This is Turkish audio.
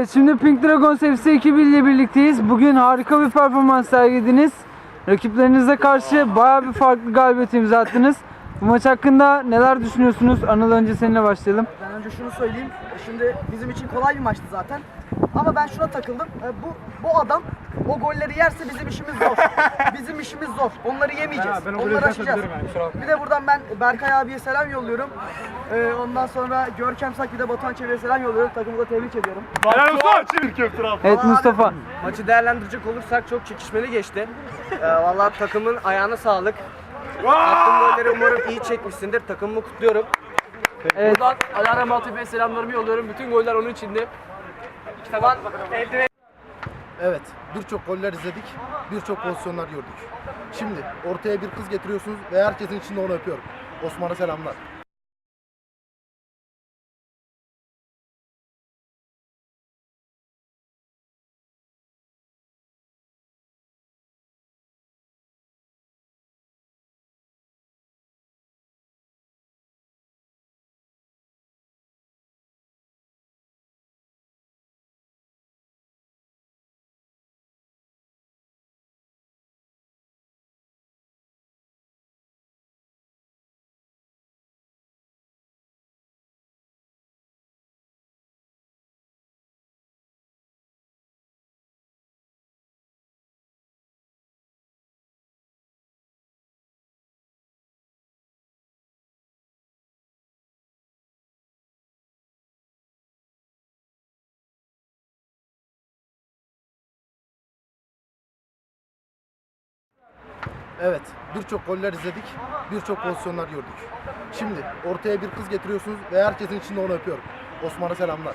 Evet şimdi Pink Dragons FC ekibiyle birlikteyiz. Bugün harika bir performans sergilediniz. Rakiplerinize karşı baya bir farklı galibiyet imza attınız. Bu maç hakkında neler düşünüyorsunuz? Anıl önce seninle başlayalım. Ben önce şunu söyleyeyim. Şimdi bizim için kolay bir maçtı zaten. Ama ben şuna takıldım. E, Bu bu adam o golleri yerse bizim işimiz zor. bizim işimiz zor. Onları yemeyeceğiz. Onları aşacağız. Bir de buradan ben Berkay abiye selam yolluyorum. E, ondan sonra Görkem Sak bir de Batuhan Çevik'e selam yolluyorum. Takımı da tebrik ediyorum. Helal olsun. Evet Mustafa. Maçı değerlendirecek olursak çok çekişmeli geçti. Ee, Valla takımın ayağına sağlık. Attığın golleri umarım iyi çekmişsindir. Takımımı kutluyorum. Evet. Buradan Alara Maltepe'ye selamlarımı yolluyorum. Bütün goller onun içindi. Taban eldiven Evet, birçok goller izledik, birçok pozisyonlar gördük. Şimdi ortaya bir kız getiriyorsunuz ve herkesin içinde onu öpüyorum. Osman'a selamlar. Evet, birçok goller izledik, birçok pozisyonlar gördük. Şimdi ortaya bir kız getiriyorsunuz ve herkesin içinde onu öpüyorum. Osman'a selamlar.